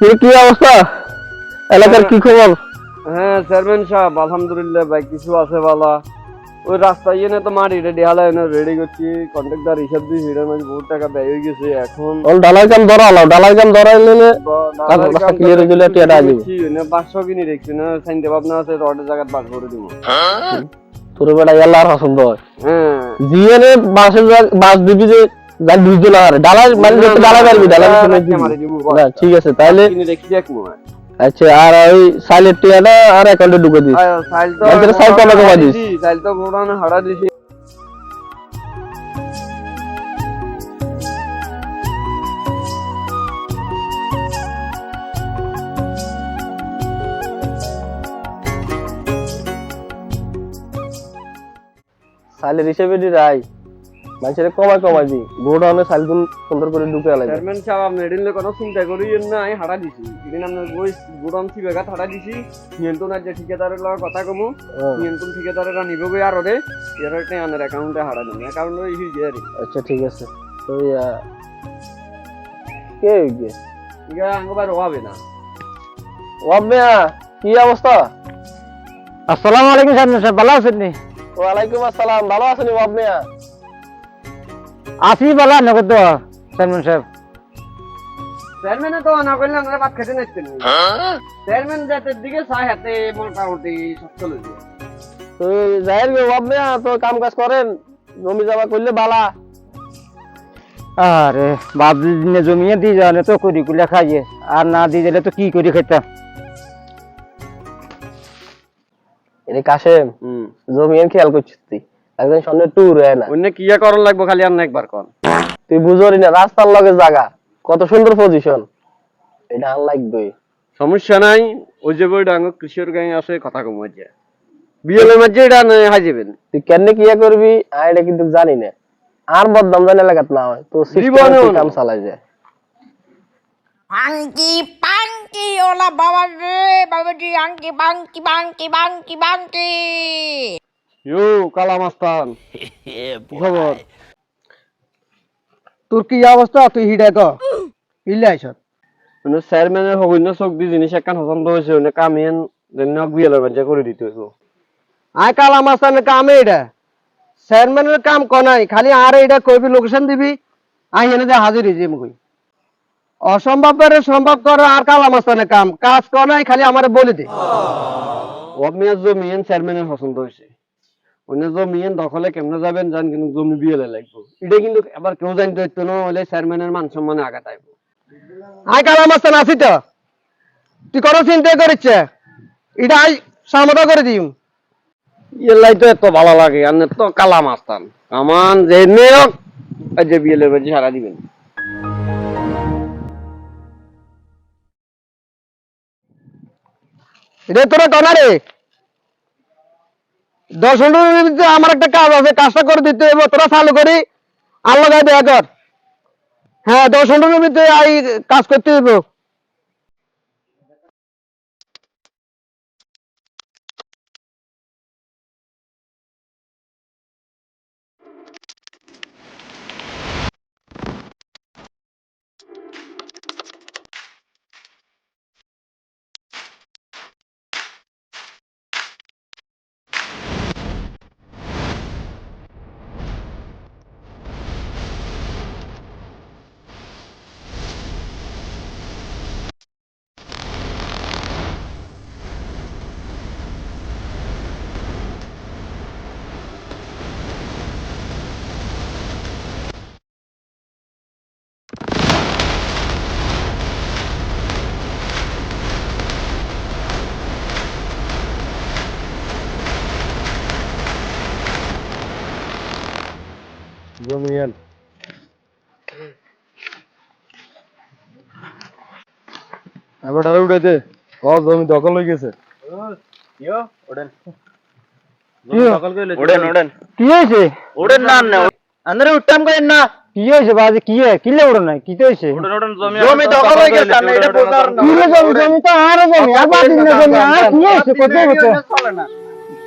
কি কি অবস্থা? এলাকার কি খবর? হ্যাঁ চেয়ারম্যান সাহেব আলহামদুলিল্লাহ ভাই কিছু আছে বালা ওই রাস্তা ইয়ে না তো মারি রেডি হালা এনে রেডি করছি। কন্ট্রাক্টর হিসাব দিয়ে হিটার মাঝে বহুত টাকা ব্যয় হয়ে গেছে এখন ওল ডালাই কাম ধরালো ডালাই কাম ধরাই নিলে রাস্তা clear হয়ে গেলে টিয়াটা আসবে। দিচ্ছি, এনে পাঁচশো কিনে রেখছি না চিন্তা ভাবনা আছে রডের জায়গায় বাস করে দিব। তোর বেটা এলার পছন্দ হয় হ্যাঁ। জিএনে বাসের বাস দিবি যে আর মানে যত পারবি না। ঠিক আছে তাহলে মনে আচ্ছা আর ওই সাইলের টিয়াটা আর অ্যাকাউন্টে ঢুকে দিস সাইল তো সাইল তো আমাকে বাদিস। সাইল তো ঘোরানো হারা দিছি সাইলের হিসেবে রাই মানুষের কমাই কমাই দি গোডাউনে সাইল গুন সুন্দর করে ঢুকে আলাই চেয়ারম্যান সাহেব আপনি এদিন কোনো চিন্তা না আমি হারা দিছি। এদিন আপনার বই গুড়ম বেগাত হারা দিছি। নিয়ন্ত্রণ আর যে ঠিকাদারের লগে কথা কমু। নিয়ন্ত্রণ ঠিকাদারেরা নিব গই আর ওরে এর একটা আনার অ্যাকাউন্টে হারা দিন অ্যাকাউন্টে রে আচ্ছা ঠিক আছে। তো কে আঙ্গবার হবে না ওয়াবিয়া কি অবস্থা আসসালামু আলাইকুম সাহেব সাহেব ভালো আছেন নি? ওয়ালাইকুম আসসালাম ভালো আছেন ওয়াবিয়া আসি ভালো নগদ চেয়ারম্যান সাহেব। চেয়ারম্যানে তো না করলে আমরা ভাত খেতে নাচতেন চেয়ারম্যান যাতে দিকে চাই হাতে মোটামুটি সব চলে যায়। তো জাহের গে ওয়াবিয়া তো কাম কাজ করেন জমি জমা করলে বালা। আরে বাপ দিনে জমিয়ে দিয়ে তো করি কুলে খাইয়ে আর না দিয়ে দিলে তো কি করি খাইতাম। এরে কাশেম হুম। জমি খেয়াল করছিস তুই? একদিন সামনে ট্যুর হয় না। অন্য কি করার লাগবে খালি আর একবার কর তুই বুঝরি না রাস্তার লগে জায়গা কত সুন্দর পজিশন এটা আর লাগবে সমস্যা নাই ওই যে বইটা আঙ্গ কৃষির গায়ে আসে কথা কম হচ্ছে বিয়েলের মাঝে এটা হাই যাবেন। তুই কেন কি করবি? আর এটা কিন্তু জানি না। আর বদনাম জানি এলাকাত না হয়। তো কাম চালাই যায়। Panky, panky, hola বাবা রে বাবাজি বাঙ্কি বাঙ্কি ইউ কালা মাস্তান খবর? তোর কি অবস্থা? তুই হিডে তো হিলে আইস মানে চেয়ারম্যানের হবিন্য চোখ দি জিনিস একখান হয়েছে মানে কামিয়েন বিয়েলের করে দিতে হইব। আয় কালা মাস্তানের কামে এটা চেয়ারম্যানের কাম কনাই খালি আর এটা কইবি লোকেশন দিবি আই এনে যে হাজির যাবি কই। অসম্ভবের সম্ভব করো আর কালা মাস্তানের কাম। কাজ কনাই খালি আমারে বলে দে। অমিয়া জমিয়েন চেয়ারম্যানের পছন্দ হয়েছে অন্য জমিয়েন দখলে কেমনে যাবেন কিন্তু জমি বিয়েলে লাগবো। এটা কিন্তু এবার কেউ জানতে হইতো না হলে চেয়ারম্যানের মান সম্মানে আঘাত আইব। তো তুই কোনো চিন্তা করিচ্ছে? এটা আই সামতা করে দিম। এলাই তো এত ভালো লাগে আর তো কালা মাস্তান আমান যে নেওক এই যে বিয়েলের মাঝে সারা দিবেন। রে তোরা কনা রে দশ পনেরো আমার একটা কাজ আছে, কাজটা করে দিতে হবে, তোরা চালু করি। আল্লাহ দেয়া কর। হ্যাঁ দশ পনেরো ভিতরে আই কাজ করতে হবে জমিয়ান এবার উঠাইতে ও জমি দখল হয়ে গেছে। ওড়েন। ওড়েন কি হয়েছে? ওড়েন না না আন্দারে উঠতাম করেন না। কি হয়েছে বাজে কি হয় কিলে উড়ো না কি হয়েছে? জমি দখল হয়ে গেছে না এটা বোঝার না। কিলে জমি জমি তো আর জমি আবার দিন জমি আর কি হয়েছে? কত হচ্ছে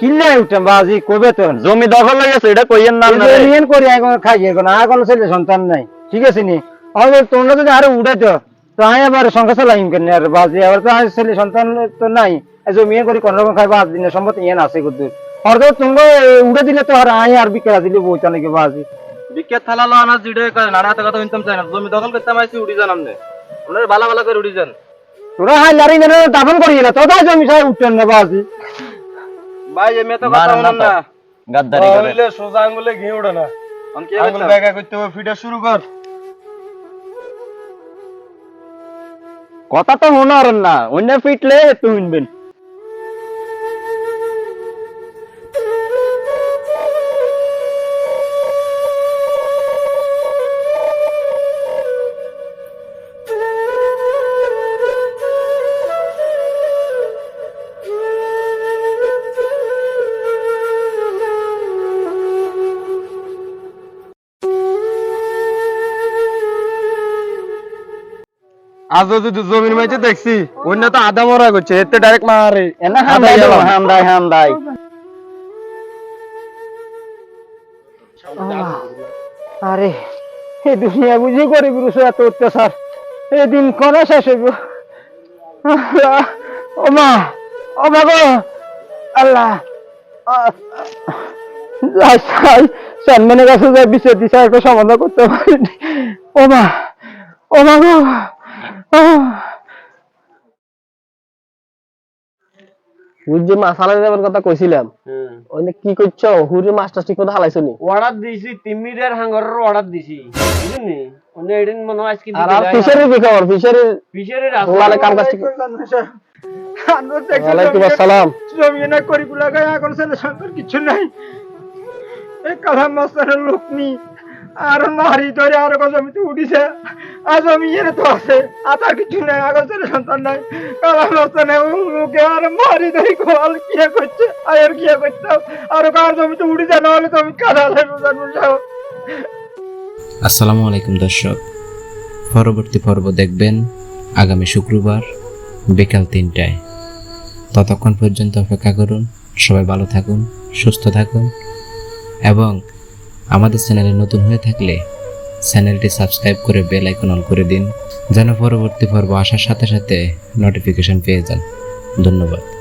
কিলে উঠতাম বাজি কবে তো জমি দখল হয়ে গেছে এটা কইয়েন না ইউনিয়ন করি এখন খাই এখন আর কোনো ছেলে সন্তান নাই। ঠিক আছে নি? আমাদের তোমরা যদি আরও উঠাইতো তো আমি আবার সংখ্যা চালাইম কেন আর বাজি? আবার তো ছেলে সন্তান তো নাই। জমিয়ে করে কোন রকম খাই বাজ দিনে সম্মত ইয়ান আছে কিন্তু। আর তো তুমি উড়ে দিলে তো আর আই আর বিকেল দিলে বইতা নাকি বাজি। বিখ্যাত থালা লো আনাজ জিডে করে নানা কথা শুনতাম চাই না। জমি দখল করতে আইছি উড়ি যান আপনি আপনার ভালো ভালো করে উড়ি যান। তোরা হাই লারি না দাফন করি না তো তাই জমি সাহেব উঠতেন না বাজি। ভাই এমনি তো কথা শুনুন না। গাদ্দারি করে। বললে সোজা আঙ্গুলে ঘি ওঠে না। আমি কি আঙ্গুল ব্যাগা করতে হবে ফিটা শুরু কর। কথা তো শোনার না অন্য ফিটলে তুই শুনবেন আজ যদি জমির মাঝে দেখছি অন্য তো আধা মরা করছে এতে ডাইরেক্ট মারে। এনা হামদাই দেবো, হামদাই হামদাই আরে এই দুনিয়া বুঝি করি পুরুষ এত অত্যাচার। এদিন কোন শেষ হইব? আল্লাহ, ও মা ও মা আল্লাহ যাই যাই সানমানের কাছে যাই বিচার দিছে একটা সমাধান করতে পারিনি। ও মা ও মা গো। যে মাছ হালাই যাবার কথা কইছিলাম। ওই কি করছ হুরে মাছটা ঠিক মতো হালাইছো নি? অর্ডার দিছি তিমিরের হাঙ্গরের অর্ডার দিছি। বুঝলি? অন্য এদিন মনে হয় আজকে আর আর কি খবর? ফিশারির ফিশারের ওলালে কাম কাজ ঠিক ওয়ালাইকুম আসসালাম। জমিয়ে না করি গুলা গায়ে এখন ছেলে কিছু নাই। এই কালাম মাস্টারের লোক নি। আর মারি ধরে আর জমিতে উঠিছে। আর জমি এনে তো আছে আর তার কিছু নাই আগর ছেলে সন্তান নাই। কালাম মাস্টার নাই মুখে আর মারি ধরে কোয়াল কি করছে আর কি করছে। আর কার জমিতে উঠিছে না হলে তুমি কাদা লাগবে জানো যাও আসসালামু আলাইকুম, দর্শক। পরবর্তী পর্ব দেখবেন আগামী শুক্রবার বিকাল তিনটায়। ততক্ষণ পর্যন্ত অপেক্ষা করুন, সবাই ভালো থাকুন, সুস্থ থাকুন, এবং আমাদের চ্যানেলে নতুন হয়ে থাকলে চ্যানেলটি সাবস্ক্রাইব করে বেল আইকন অন করে দিন, যেন পরবর্তী পর্ব আসার সাথে সাথে নোটিফিকেশন পেয়ে যান। ধন্যবাদ।